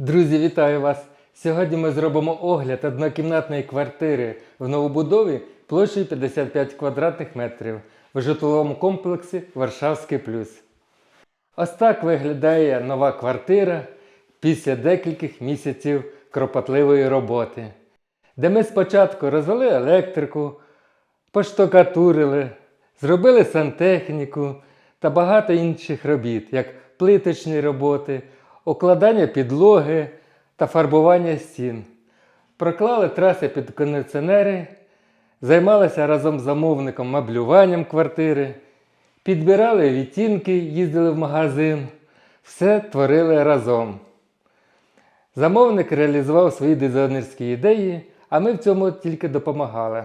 Друзі, вітаю вас! Сьогодні ми зробимо огляд однокімнатної квартири в новобудові площею 55 квадратних метрів в житловому комплексі Варшавський плюс. Ось так виглядає нова квартира після декількох місяців кропотливої роботи, де ми спочатку розвели електрику, поштукатурили, зробили сантехніку та багато інших робіт, як плиточні роботи, укладання підлоги та фарбування стін. Проклали траси під кондиціонери, займалися разом з замовником меблюванням квартири, підбирали відтінки, їздили в магазин, все творили разом. Замовник реалізував свої дизайнерські ідеї, а ми в цьому тільки допомагали.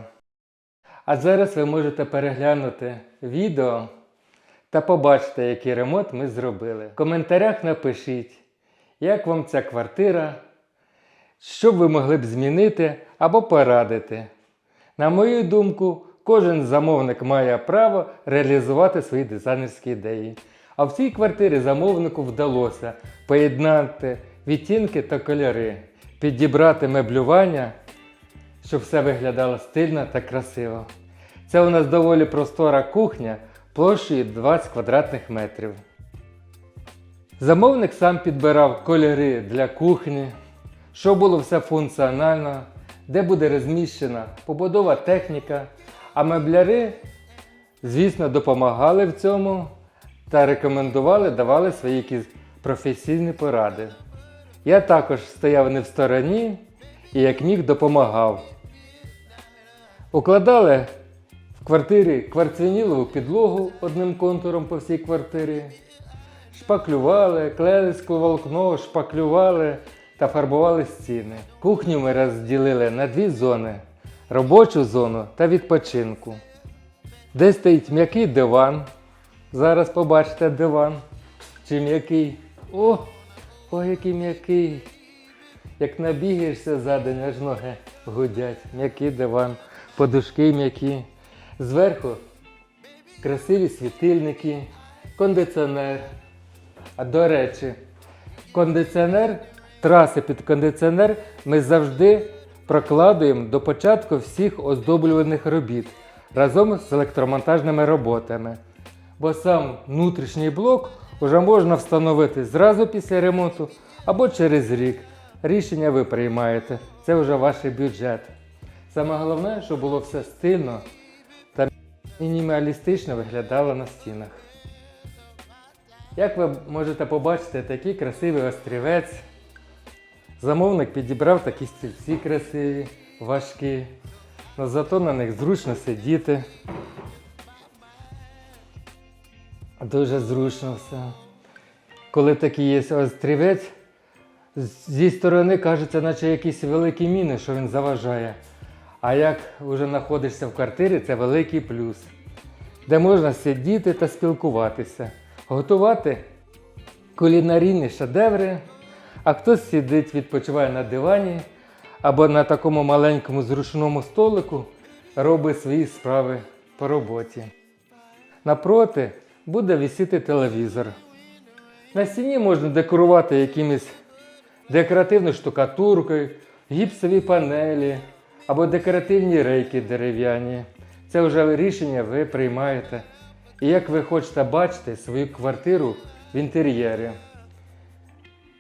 А зараз ви можете переглянути відео та побачити, який ремонт ми зробили. В коментарях напишіть, як вам ця квартира, що б ви могли б змінити або порадити. На мою думку, кожен замовник має право реалізувати свої дизайнерські ідеї. А в цій квартирі замовнику вдалося поєднати відтінки та кольори, підібрати меблювання, щоб все виглядало стильно та красиво. Це у нас доволі простора кухня площею 20 квадратних метрів. Замовник сам підбирав кольори для кухні, щоб було все функціонально, де буде розміщена побудова техніка, а мебляри, звісно, допомагали в цьому та рекомендували, давали свої якісь професійні поради. Я також стояв не в стороні і як міг допомагав. Укладали в квартирі кварцвінілову підлогу одним контуром по всій квартирі. Шпаклювали, клеїли скловолокно, шпаклювали та фарбували стіни. Кухню ми розділили на дві зони: робочу зону та відпочинку. Де стоїть м'який диван. Зараз побачите диван. Чи м'який. О! О, який м'який. Як набігаєшся за день, аж ноги гудять. М'який диван, подушки м'які. Зверху красиві світильники, кондиціонер. А до речі, кондиціонер, траси під кондиціонер ми завжди прокладуємо до початку всіх оздоблюваних робіт разом з електромонтажними роботами. Бо сам внутрішній блок вже можна встановити зразу після ремонту або через рік. Рішення ви приймаєте, це вже ваш бюджет. Саме головне, щоб було все стильно та мінімалістично виглядало на стінах. Як ви можете побачити, такий красивий острівець. Замовник підібрав такі стільці красиві, важкі, але зато на них зручно сидіти. Дуже зручно все. Коли такий є острівець, зі сторони кажеться, наче якісь великі міни, що він заважає. А як вже знаходишся в квартирі, це великий плюс, де можна сидіти та спілкуватися, готувати кулінарійні шедеври, а хтось сидить, відпочиває на дивані або на такому маленькому зручному столику робить свої справи по роботі. Напроти буде висіти телевізор. На стіні можна декорувати якимось декоративною штукатуркою, гіпсові панелі або декоративні рейки дерев'яні. Це вже рішення ви приймаєте. І як ви хочете бачити свою квартиру в інтер'єрі.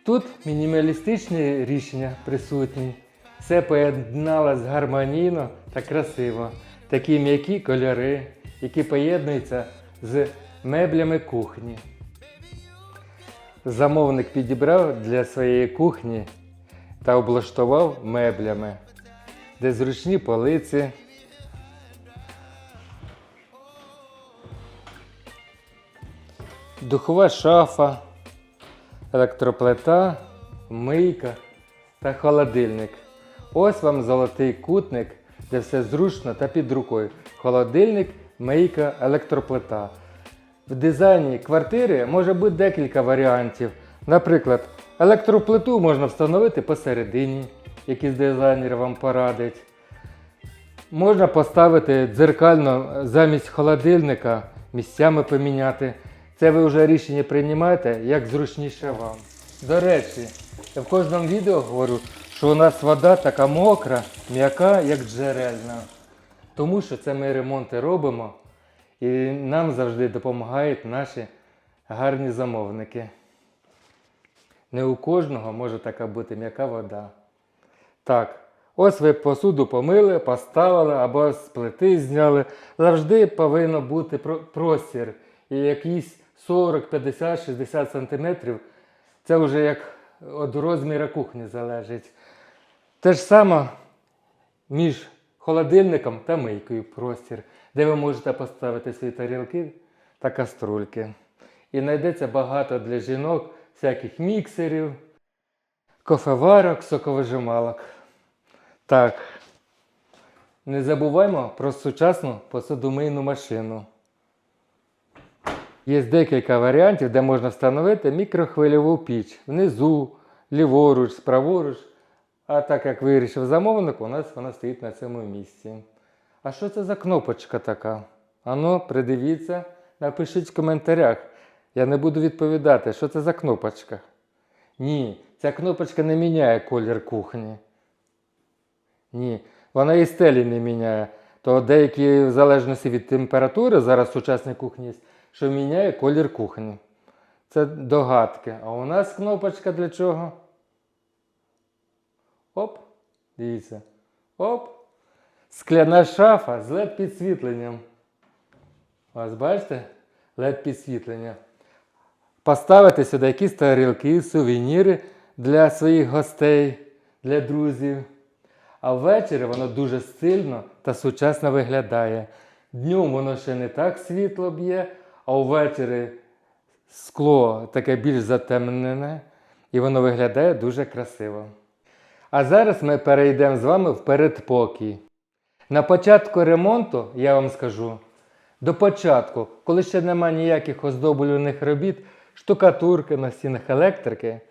Тут мінімалістичні рішення присутні. Все поєдналось гармонійно та красиво. Такі м'які кольори, які поєднуються з меблями кухні. Замовник підібрав для своєї кухні та облаштував меблями, де зручні полиці. Духова шафа, електроплита, мийка та холодильник. Ось вам золотий кутник, де все зручно та під рукою. Холодильник, мийка, електроплита. В дизайні квартири може бути декілька варіантів. Наприклад, електроплиту можна встановити посередині, якийсь дизайнер вам порадить. Можна поставити дзеркально замість холодильника, місцями поміняти. Це ви вже рішення приймаєте, як зручніше вам. До речі, я в кожному відео говорю, що у нас вода така мокра, м'яка, як джерельна. Тому що це ми ремонти робимо і нам завжди допомагають наші гарні замовники. Не у кожного може така бути м'яка вода. Так, ось ви посуду помили, поставили або з плити зняли. Завжди повинно бути простір. І якісь 40, 50, 60 сантиметрів. Це вже як від розміру кухні залежить. Те ж саме між холодильником та мийкою простір, де ви можете поставити свої тарілки та каструльки. І знайдеться багато для жінок всяких міксерів, кофеварок, соковижималок. Так. Не забуваймо про сучасну посудомийну машину. Є декілька варіантів, де можна встановити мікрохвильову піч внизу, ліворуч, праворуч. А так як вирішив замовник, у нас вона стоїть на цьому місці. А що це за кнопочка така? Ану, придивіться, напишіть в коментарях. Я не буду відповідати, що це за кнопочка. Ні, ця кнопочка не міняє колір кухні. Ні, вона і стелі не міняє. То деякі, в залежності від температури, зараз сучасній кухні є, що міняє колір кухні. Це догадки. А у нас кнопочка для чого? Оп, дивіться. Оп. Скляна шафа з led підсвітленням. Ось бачите? led підсвітлення. Поставити сюди якісь тарілки, сувеніри для своїх гостей, для друзів. А ввечері воно дуже стильно та сучасно виглядає. Днем воно ще не так світло б'є, а ввечері скло таке більш затемнене, і воно виглядає дуже красиво. А зараз ми перейдемо з вами в передпокій. На початку ремонту, я вам скажу, до початку, коли ще немає ніяких оздоблюваних робіт, штукатурки на стінах електрики,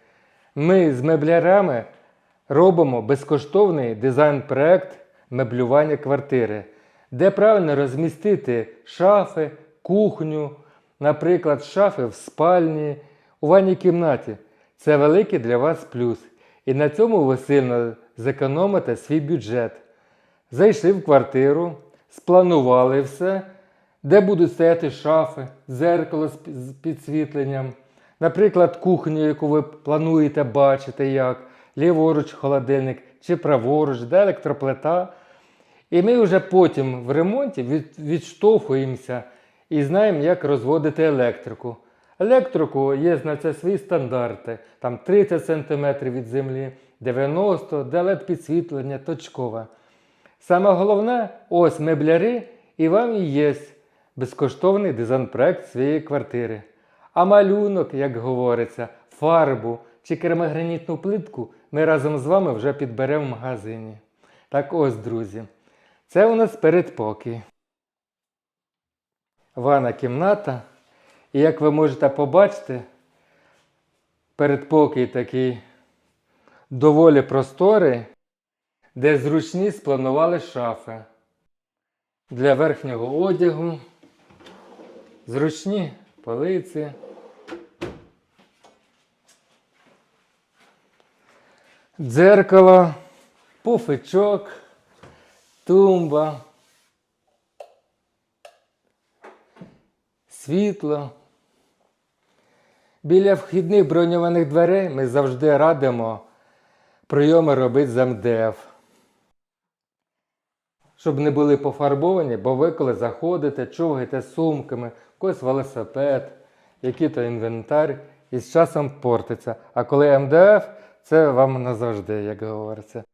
ми з меблярами робимо безкоштовний дизайн-проект меблювання квартири, де правильно розмістити шафи, кухню, наприклад, шафи в спальні, у ванній кімнаті. Це великий для вас плюс. І на цьому ви сильно зекономите свій бюджет. Зайшли в квартиру, спланували все, де будуть стояти шафи, зеркало з підсвітленням, наприклад, кухню, яку ви плануєте бачити, як ліворуч холодильник чи праворуч, де електроплита. І ми вже потім в ремонті від, відштовхуємося і знаємо, як розводити електрику. Електрику є на це свої стандарти, там 30 см від землі, 90 де LED підсвітлення точкове. Саме головне, ось мебляри, і вам і є безкоштовний дизайн-проект своєї квартири. А малюнок, як говориться, фарбу чи керамогранітну плитку ми разом з вами вже підберемо в магазині. Так ось, друзі, це у нас передпокій. Ванна кімната. І як ви можете побачити, передпокій такий доволі просторий, де зручні спланували шафи для верхнього одягу, зручні полиці. Дзеркало, пуфичок, тумба, світло. Біля вхідних броньованих дверей ми завжди радимо прийоми робити з МДФ. Щоб не були пофарбовані, бо ви коли заходите, човгаєте сумками, когось велосипед, який то інвентар, і з часом портиться. А коли МДФ, це вам назавжди, як говориться.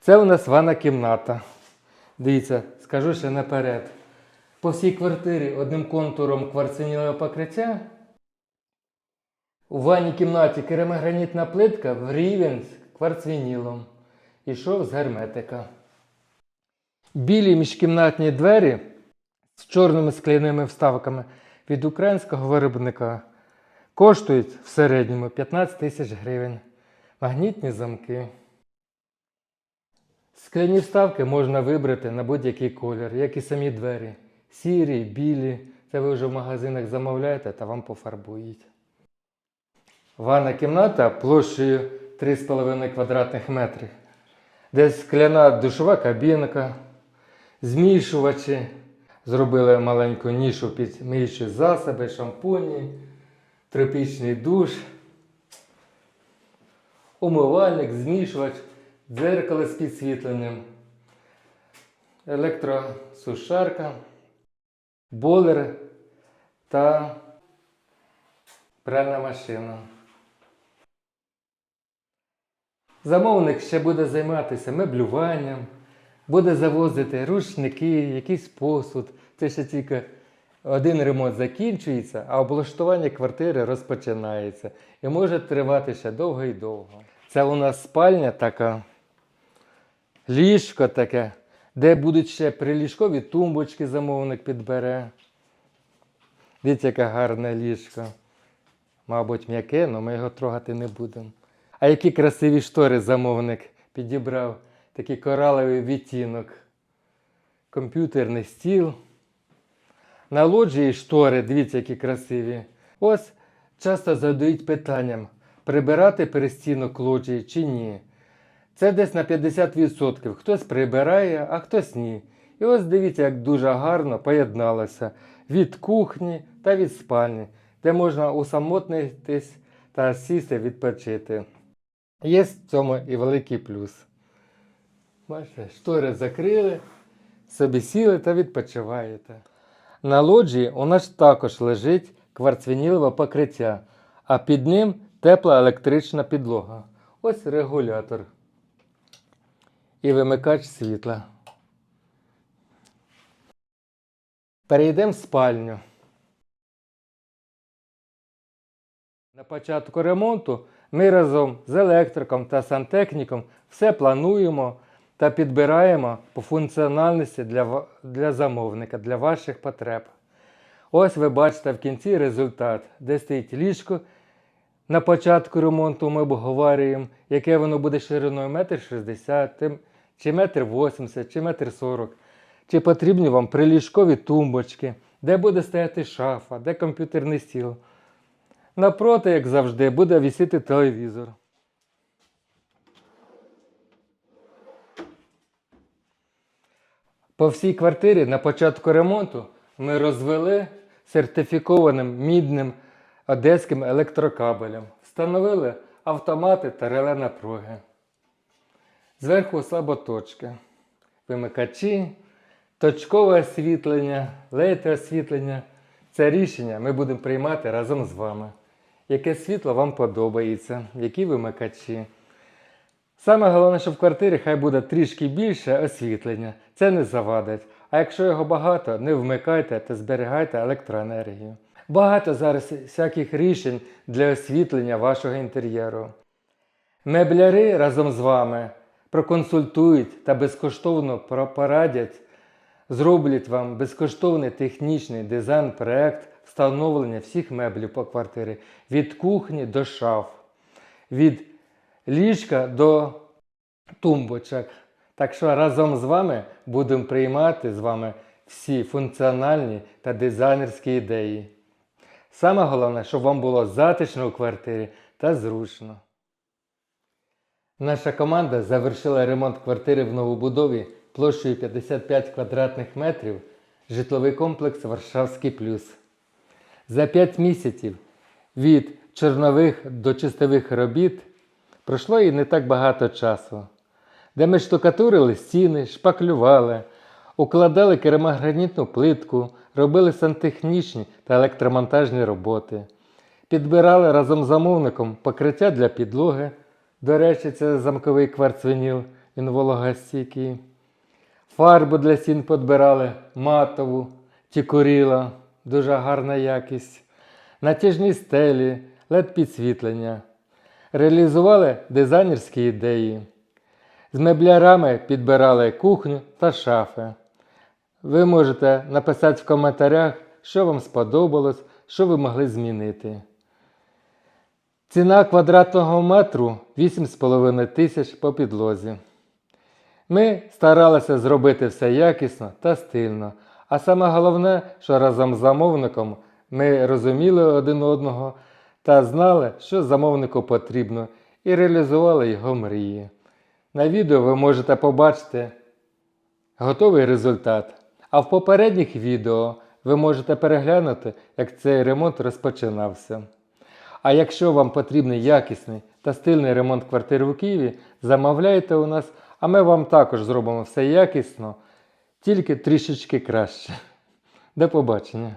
Це у нас ванна кімната. Дивіться, скажу ще наперед. По всій квартирі одним контуром кварцинілого покриття. У ванній кімнаті керамогранітна плитка в рівень з кварцвінілом. Ішов з герметика. Білі міжкімнатні двері з чорними скляними вставками від українського виробника коштують в середньому 15 тисяч гривень. Магнітні замки. Скляні вставки можна вибрати на будь-який колір, як і самі двері. Сірі, білі. Це ви вже в магазинах замовляєте та вам пофарбують. Ванна кімната площею 3,5 квадратних метрів. Де скляна душова кабінка, змішувачі. Зробили маленьку нішу під миючі засоби, шампуні, тропічний душ, умивальник, змішувач, дзеркало з підсвітленням, електросушарка, болер та пральна машина. Замовник ще буде займатися меблюванням, буде завозити рушники, якийсь посуд. Це ще тільки один ремонт закінчується, а облаштування квартири розпочинається. І може тривати ще довго і довго. Це у нас спальня така, ліжко таке, де будуть ще приліжкові тумбочки замовник підбере. Дивіться, яке гарне ліжко. Мабуть, м'яке, але ми його трогати не будемо. А які красиві штори замовник підібрав. Такий кораловий відтінок. Комп'ютерний стіл. На лоджії штори, дивіться, які красиві. Ось часто задають питанням, прибирати перестінок лоджії чи ні. Це десь на 50%. Хтось прибирає, а хтось ні. І ось дивіться, як дуже гарно поєдналося від кухні та від спальні, де можна усамотнитись та сісти відпочити. Є в цьому і великий плюс. Бачите, штори закрили, собі сіли та відпочиваєте. На лоджії у нас також лежить кварцвінілове покриття, а під ним тепла електрична підлога. Ось регулятор. І вимикач світла. Перейдемо в спальню. На початку ремонту ми разом з електриком та сантехніком все плануємо та підбираємо по функціональності для, для замовника, для ваших потреб. Ось ви бачите в кінці результат, де стоїть ліжко. На початку ремонту ми обговорюємо, яке воно буде шириною 1,60 м, чи 1,80 м, чи 1,40 м. Чи потрібні вам приліжкові тумбочки, де буде стояти шафа, де комп'ютерний стіл. Напроти, як завжди, буде висіти телевізор. По всій квартирі на початку ремонту ми розвели сертифікованим мідним одеським електрокабелем. Встановили автомати та реле напруги. Зверху слаботочки, вимикачі, точкове освітлення, лейте освітлення. Це рішення ми будемо приймати разом з вами. Яке світло вам подобається, які вимикачі. Саме головне, що в квартирі хай буде трішки більше освітлення. Це не завадить. А якщо його багато, не вмикайте та зберігайте електроенергію. Багато зараз всяких рішень для освітлення вашого інтер'єру. Мебляри разом з вами проконсультують та безкоштовно порадять, зроблять вам безкоштовний технічний дизайн-проект встановлення всіх меблів по квартирі від кухні до шаф, від ліжка до тумбочок. Так що разом з вами будемо приймати з вами всі функціональні та дизайнерські ідеї. Саме головне, щоб вам було затишно у квартирі та зручно. Наша команда завершила ремонт квартири в новобудові площею 55 квадратних метрів, житловий комплекс Варшавський плюс. За 5 місяців від чорнових до чистових робіт пройшло і не так багато часу, де ми штукатурили стіни, шпаклювали, укладали керамогранітну плитку, робили сантехнічні та електромонтажні роботи, підбирали разом з замовником покриття для підлоги. До речі, це замковий кварцвініл, він вологостійкий. Фарбу для стін підбирали матову, тікуріла, дуже гарна якість. Натяжні стелі, led підсвітлення. Реалізували дизайнерські ідеї. З меблярами підбирали кухню та шафи. Ви можете написати в коментарях, що вам сподобалось, що ви могли змінити. Ціна квадратного метру 8,5 тисяч по підлозі. Ми старалися зробити все якісно та стильно. А саме головне, що разом з замовником ми розуміли один одного та знали, що замовнику потрібно, і реалізували його мрії. На відео ви можете побачити готовий результат. А в попередніх відео ви можете переглянути, як цей ремонт розпочинався. А якщо вам потрібний якісний та стильний ремонт квартир у Києві, замовляйте у нас, а ми вам також зробимо все якісно, тільки трішечки краще. До побачення!